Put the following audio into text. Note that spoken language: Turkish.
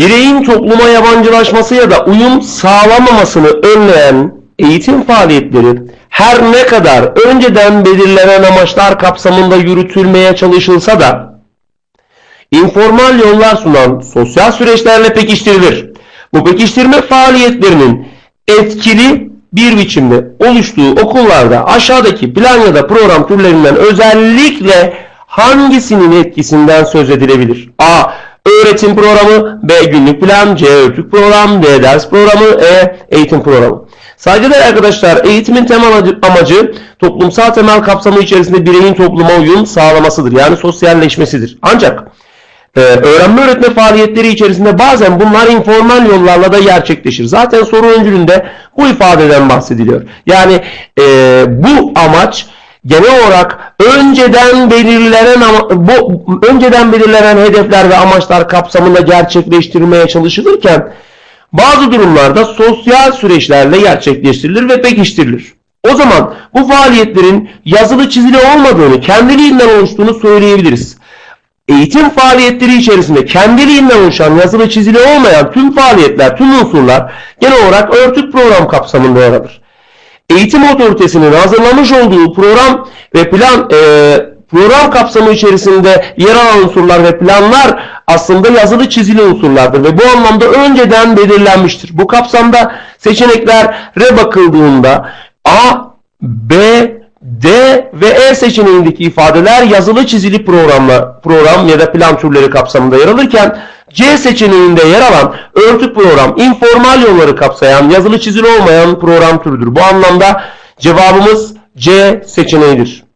bireyin topluma yabancılaşması ya da uyum sağlamamasını önleyen eğitim faaliyetleri her ne kadar önceden belirlenen amaçlar kapsamında yürütülmeye çalışılsa da informal yollar sunan sosyal süreçlerle pekiştirilir. Bu pekiştirme faaliyetlerinin etkili bir biçimde oluştuğu okullarda aşağıdaki plan ya da program türlerinden özellikle hangisinin etkisinden söz edilebilir? A. Öğretim programı, B. Günlük plan, C. Örtük program, D. Ders programı, E. Eğitim programı. Saygıdeğer arkadaşlar eğitimin temel amacı, toplumsal temel kapsamı içerisinde bireyin topluma uyum sağlamasıdır. Yani sosyalleşmesidir. Ancak ee, öğrenme öğretme faaliyetleri içerisinde bazen bunlar informal yollarla da gerçekleşir. Zaten soru öncülünde bu ifadeden bahsediliyor. Yani e, bu amaç genel olarak önceden belirlenen bu önceden belirlenen hedefler ve amaçlar kapsamında gerçekleştirilmeye çalışılırken bazı durumlarda sosyal süreçlerle gerçekleştirilir ve pekiştirilir. O zaman bu faaliyetlerin yazılı çizili olmadığını, kendiliğinden oluştuğunu söyleyebiliriz eğitim faaliyetleri içerisinde kendiliğinden oluşan yazılı çizili olmayan tüm faaliyetler, tüm unsurlar genel olarak örtük program kapsamında yer alır. Eğitim otoritesinin hazırlamış olduğu program ve plan e, program kapsamı içerisinde yer alan unsurlar ve planlar aslında yazılı çizili unsurlardır ve bu anlamda önceden belirlenmiştir. Bu kapsamda seçeneklere bakıldığında A, B, D ve E seçeneğindeki ifadeler yazılı çizili programla program ya da plan türleri kapsamında yer alırken C seçeneğinde yer alan örtük program informal yolları kapsayan yazılı çizili olmayan program türüdür. Bu anlamda cevabımız C seçeneğidir.